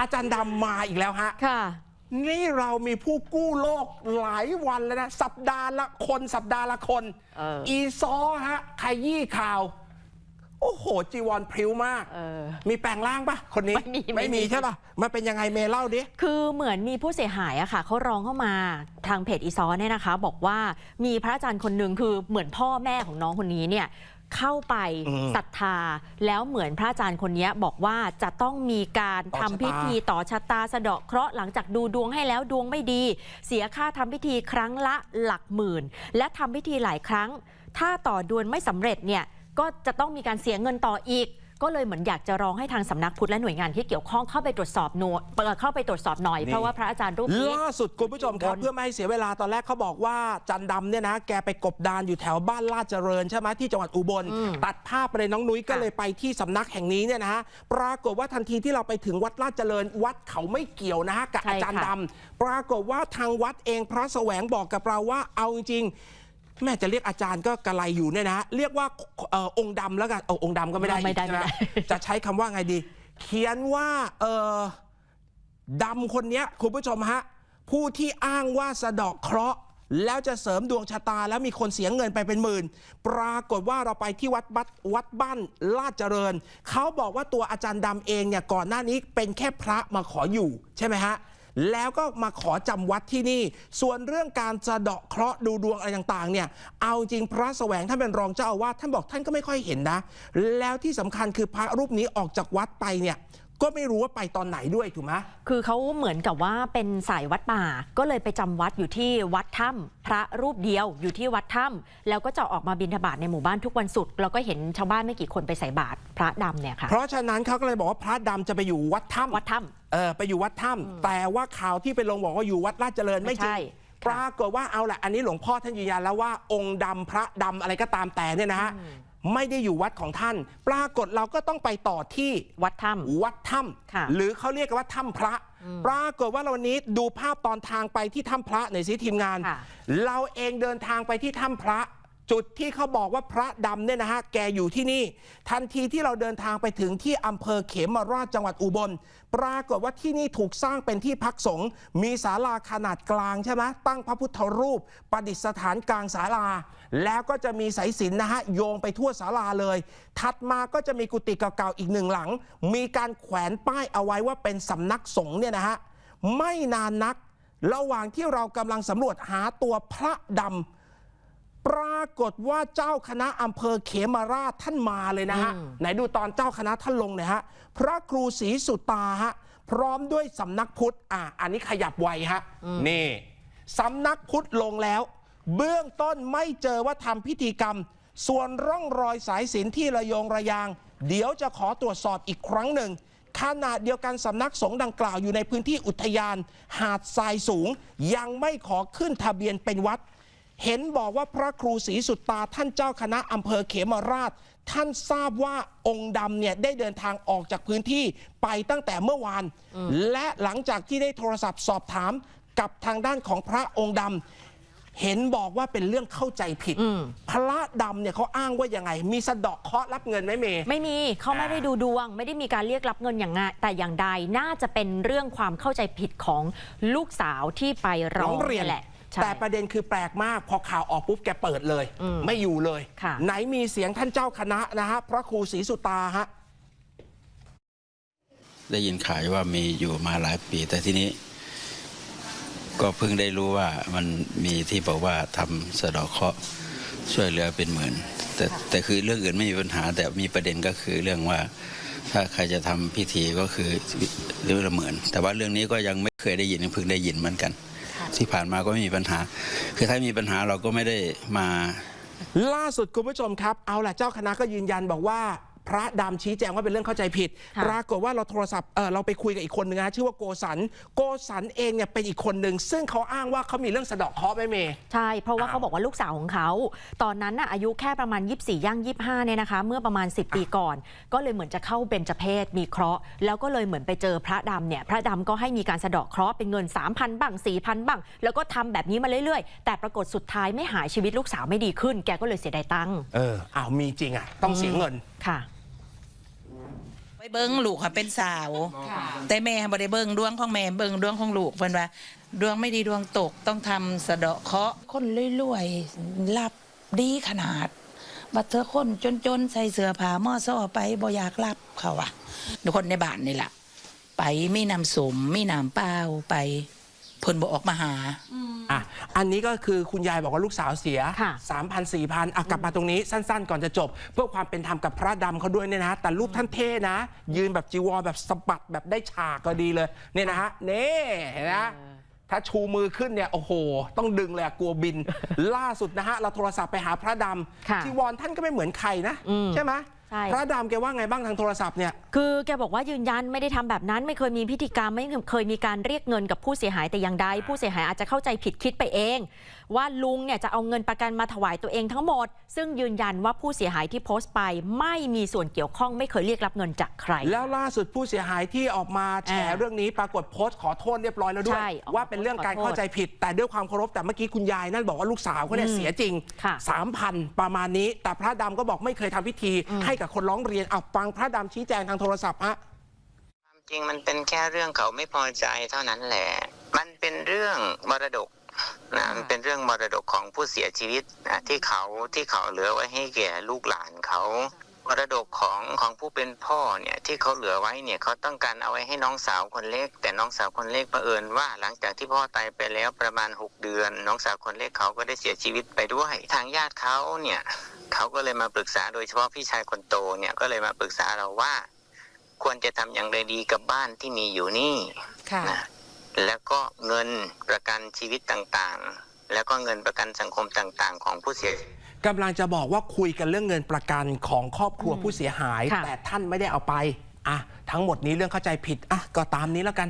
อาจารย์ดำมาอีกแล้วฮะ ค่ะ นี่เรามีผู้กู้โลกหลายวันแล้วนะ สัปดาห์ละคนสัปดาห์ละคนเอออี ซอฮะขยี้ข่าว โอ้โห จีวรพริ้วมาก เออ มีแปลงร่างปะคนนี้ไม่มีไม่ไม่มีมี ใช่ปะมันเป็นยังไงเมย์เล่าดิ คือเหมือนมีผู้เสียหายอะค่ะเขาร้องเข้ามาทางเพจอีซอเนี่ยนะคะ บอกว่ามีพระอาจารย์คนหนึ่งคือเหมือนพ่อแม่ของน้องคนนี้เนี่ย เข้าไปอืมศรัทธา แล้วเหมือนพระอาจารย์คนนี้บอกว่าจะต้องมีการต่อทำชะตาพิธีต่อชะตาสะเดาะเคราะห์หลังจากดูดวงให้แล้วดวงไม่ดี เสียค่าทำพิธีครั้งละหลักหมื่น และทำพิธีหลายครั้ง ถ้าต่อดวนไม่สำเร็จเนี่ยก็จะต้องมีการเสียเงินต่ออีก ก็เลยเหมือนอยากจะร้องให้ทางสำนักพุทธและหน่วยงานที่เกี่ยวข้องเข้าไปตรวจสอบหน่วยเอ่อเข้าไปตรวจสอบหน่อย นี่ เพราะว่าพระอาจารย์รูปนี้ ล่าสุดคุณผู้ชมครับ บน เพื่อไม่ให้เสียเวลาตอนแรกเขาบอกว่าจันดำเนี่ยนะ แกไปกบดานอยู่แถวบ้านลาดเจริญใช่ไหมที่จังหวัดอุบลอืมตัดภาพไปเลยน้องนุ้ยก็ค่ะเลยไปที่สำนักแห่งนี้เนี่ยนะฮะปรากฏว่าทันทีที่เราไปถึงวัดลาดเจริญ วัดเขาไม่เกี่ยวนะฮะกับอาจารย์ดำปรากฏว่าทางวัดเองพระแสวงบอกกับเราว่าเอาจริงๆ แม่จะเรียกอาจารย์ก็กระไรอยู่เนี่ยนะฮะเรียกว่าเอ่อองค์ดำแล้วกันเอาองค์ดำก็ไม่ได้ไม่ได้ใช่หไม่ได้จะใช้คำว่าไงดี เขียนว่าเออดำคนเนี้ยคุณผู้ชมฮะ ผู้ที่อ้างว่าสะเดอกเคราะห์แล้วจะเสริมดวงชะตาแล้วมีคนเสียเงินไปเป็นหมื่น ปรากฏว่าเราไปที่วัดบัดวัดบ้านลาดเจริญ เขาบอกว่าตัวอาจารย์ดำเองเนี่ยก่อนหน้านี้เป็นแค่พระมาขออยู่ใช่ไหมฮะ แล้วก็มาขอจำวัดที่นี่ ส่วนเรื่องการสะเดาะเคราะห์ดูดวงอะไรต่างๆ เนี่ย เอาจริงพระแสวงท่านเป็นรองเจ้าอาวาสท่านบอกท่านก็ไม่ค่อยเห็นนะ แล้วที่สำคัญคือพระรูปนี้ออกจากวัดไปเนี่ยก็ไม่รู้ว่าไปตอนไหนด้วยถูกไหมคือเขาเหมือนกับว่าเป็นสายวัดป่า ก็เลยไปจำวัดอยู่ที่วัดถ้ำพระรูปเดียวอยู่ที่วัดถ้ำแล้วก็จะออกมาบิณฑบาตในหมู่บ้านทุกวันศุกร์เราก็เห็นชาวบ้านไม่กี่คนไปใส่บาตรพระดำเนี่ยค่ะ เพราะฉะนั้นเขาก็เลยบอกว่าพระดำจะไปอยู่วัดถ้ำวัดถ้เออไปอยู่วัดถ้ำแต่ว่าข่าวที่ไปลงบอกว่าอยู่วัดลาดเจริญไม่จริไม่งใช่ปรากฏว่าเอาแหละอันนี้หลวงพ่อท่านยืนยันแล้วว่าองค์ดำพระดำอะไรก็ตามแต่เนี่ยนะฮะไม่ได้อยู่วัดของท่าน ปรากฏเราก็ต้องไปต่อที่ำวัดถ้ำวัดถ้ค่ะำหรือเขาเรียกกันว่าถ้ำพระ ปรากฏว่าวันนี้ดูภาพตอนทางไปที่ถ้ำพระในอยสิทีมงานค่ะเราเองเดินทางไปที่ถ้ำพระ จุดที่เขาบอกว่าพระดำเนี่ยนะฮะ แกอยู่ที่นี่ ทันทีที่เราเดินทางไปถึงที่อำเภอเขมราชจังหวัดอุบล ปรากฏว่าที่นี่ถูกสร้างเป็นที่พักสงฆ์มีศาลาขนาดกลางใช่ไหมตั้งพระพุทธรูป ประดิษฐานกลางศาลา แล้วก็จะมีสายสิญจนนะฮะ โยงไปทั่วศาลาเลย ถัดมาก็จะมีกุฏิเก่าๆอีกหนึ่งหลัง มีการแขวนป้ายเอาไว้ว่าเป็นสำนักสงฆ์เนี่ยนะฮะไม่นานนัก ระหว่างที่เรากำลังสำรวจหาตัวพระดำ ปรากฏว่าเจ้าคณะอำเภอเขมราชท่านมาเลยนะฮะอืมไหนดูตอนเจ้าคณะท่านลงหน่อยฮะ พระครูศรีสุตาฮะ พร้อมด้วยสำนักพุทธ อะ อันนี้ขยับไวฮะ นี่สำนักพุทธลงแล้ว เบื้องต้นไม่เจอว่าทำพิธีกรรม ส่วนร่องรอยสายสิญจนที่ระโยงระยาง เดี๋ยวจะขอตรวจสอบอีกครั้งหนึ่งขณะเดียวกันสำนักสงฆ์ดังกล่าวอยู่ในพื้นที่อุทยาน หาดทรายสูง ยังไม่ขอขึ้นทะเบียนเป็นวัด เห็นบอกว่าพระครูศรีสุตตาท่านเจ้าคณะอำเภอเขมราช ท่านทราบว่าองค์ดำเนี่ยได้เดินทางออกจากพื้นที่ไปตั้งแต่เมื่อวาน และหลังจากที่ได้โทรศัพท์สอบถามกับทางด้านของพระองค์ดำเห็นบอกว่าเป็นเรื่องเข้าใจผิดอืมพระดำเนี่ยเขาอ้างว่ายังไง มีสะเดาะเคราะห์รับเงินไหมเมย์ไม่มีเขาไม่ได้ดูดวง ไม่ได้มีการเรียกรับเงินอย่างงแต่อย่างใดน่าจะเป็นเรื่องความเข้าใจผิดของลูกสาวที่ไปร้ร้อองงเรียนแหละใช่ แต่ประเด็นคือแปลกมากพอข่าวออกปุ๊บแกเปิดเลยอืมไม่อยู่เลยค่ะไหนมีเสียงท่านเจ้าคณะนะฮะพระครูศรีสุตาฮะได้ยินข่าวว่ามีอยู่มาหลายปี แต่ทีนี้ ก็เพิ่งได้รู้ว่ามันมีที่บอกว่าทำสะเดอกเคราะห์ช่วยเหลือเป็นหมื่น แต่แต่คือเรื่องอื่นไม่มีปัญหา แต่มีประเด็นก็คือเรื่องว่า ถ้าใครจะทำพิธีก็คือเรื่องละหมื่นแต่ว่าเรื่องนี้ก็ยังไม่เคยได้ยินเพิ่งได้ยินเหมือนกัน ที่ผ่านมาก็ไม่มีปัญหา คือถ้ามีปัญหาเราก็ไม่ได้มา ล่าสุดคุณผู้ชมครับ เอาล่ะเจ้าคณะก็ยืนยันบอกว่า พระดำชี้แจงว่าเป็นเรื่องเข้าใจผิดค่ะปรากฏว่าเราโทรศัพท์เออเราไปคุยกับอีกคนนึงนะชื่อว่าโกสัน โกสันเองเนี่ยเป็นอีกคนหนึ่งซึ่งเขาอ้างว่าเขามีเรื่องสะเดาะเคราะห์ไหมเมย์ใช่ เพราะว่าอ้าวเขาบอกว่าลูกสาวของเขา ตอนนั้นน่ะอายุแค่ประมาณ 24ย่าง25เนี่ยนะคะ เมื่อประมาณ 10 ปีก่อน ก็เลยเหมือนจะเข้าเบญจเพศมีเคราะห์ แล้วก็เลยเหมือนไปเจอพระดำเนี่ยพระดำก็ให้มีการสะเดาะเคราะห์เป็นเงิน 3,000บ้าง4,000บ้างแล้วก็ทำแบบนี้มาเรื่อยๆ แต่ปรากฏสุดท้ายไม่หายชีวิตลูกสาวไม่ดีขึ้น แกก็เลยเสียดายตังค์เอออ้าวมีจริงอะต้องเสียเงินค่ะไว้ไป เบิ้งลูกค่ะเป็นสาว แต่แม่บ่ได้เบิ้งดวงของแม่เบิ้งดวงของลูกเพิ่นว่าดวงไม่ดีดวงตกต้องทำสะเดาะเคราะห์คนรวยๆรับดีขนาดบัดเธอคนจนๆใส่เสื้อผ้าหม้อซ้อไปบ่อยากรับเขาอะทุกคนในบ้านนี่ล่ะไปมีน้ำสมมีน้ำเปล่าไปเพิ่นบ่ออกมาหา อะอันนี้ก็คือคุณยายบอกว่าลูกสาวเสีย ค่ะ3,000 4,000อะกลับมาตรงนี้สั้นๆ ก่อนจะจบ เพื่อความเป็นธรรมกับพระดำเขาด้วยเนี่ยนะ แต่รูปท่านเท่นะ ยืนแบบจีวรแบบสะบัดแบบได้ฉากก็ดีเลยเนี่ยนะฮะเน่เห็นนะถ้าชูมือขึ้นเนี่ย โอ้โห ต้องดึงเลยอะกลัวบิน ล่าสุดนะฮะ เราโทรศัพท์ไปหาพระดค่ะำจีวรท่านก็ไม่เหมือนใครนะ อืมใช่ไหม ใช่ พระดำแกว่าไงบ้างทางโทรศัพท์เนี่ย คือแกบอกว่ายืนยันไม่ได้ทำแบบนั้น ไม่เคยมีพิธีกรรมไม่เคยมีการเรียกเงินกับผู้เสียหายแต่อย่างใดผู้เสียหายอาจจะเข้าใจผิดคิดไปเอง ว่าลุงเนี่ยจะเอาเงินประกันมาถวายตัวเองทั้งหมด ซึ่งยืนยันว่าผู้เสียหายที่โพสต์ไป ไม่มีส่วนเกี่ยวข้องไม่เคยเรียกรับเงินจากใคร แล้วล่าสุดผู้เสียหายที่ออกมาแฉอ่าเรื่องนี้ปรากฏโพสต์ขอโทษเรียบร้อยแล้วด้วย ใช่ออกมาว่าเป็นเรื่องการขอโทษเข้าใจผิด แต่ด้วยความเคารพแต่เมื่อกี้คุณยายนั่นบอกว่าลูกสาวเขาเนี่ยอืมเสียจริงค่ะ สามพันประมาณนี้ แต่พระดำก็บอกไม่เคยทำพิธีให้กับคนร้องเรียนเอาฟังพระดำชี้แจงทางโทรศัพท์ฮะความจริงมันเป็นแค่เรื่องเขาไม่พอใจเท่านั้นแหละ มันเป็นเรื่องมรดกนะมันเป็นเรื่องมรดกของผู้เสียชีวิตนะที่เขาที่เขาเหลือไว้ให้แก่ลูกหลานเขามรดกของของผู้เป็นพ่อเนี่ยที่เขาเหลือไว้เนี่ยเขาต้องการเอาไว้ให้น้องสาวคนเล็ก แต่น้องสาวคนเล็กเผอิญว่าหลังจากที่พ่อตายไปแล้วประมาณ 6 เดือน น้องสาวคนเล็กเขาก็ได้เสียชีวิตไปด้วย ทางญาติเขาเนี่ย เขาก็เลยมาปรึกษาโดยเฉพาะพี่ชายคนโตเนี่ยก็เลยมาปรึกษาเราว่า ควรจะทำอย่างไรดีกับบ้านที่มีอยู่นี่ค่ะนะแล้วก็เงินประกันชีวิตต่างๆ แล้วก็เงินประกันสังคมต่างๆ ของผู้เสียกำลังจะบอกว่าคุยกันเรื่องเงินประกันของครอบครัวผู้เสียหายค่ะแต่ท่านไม่ได้เอาไปอะทั้งหมดนี้เรื่องเข้าใจผิดอะก็ตามนี้แล้วกัน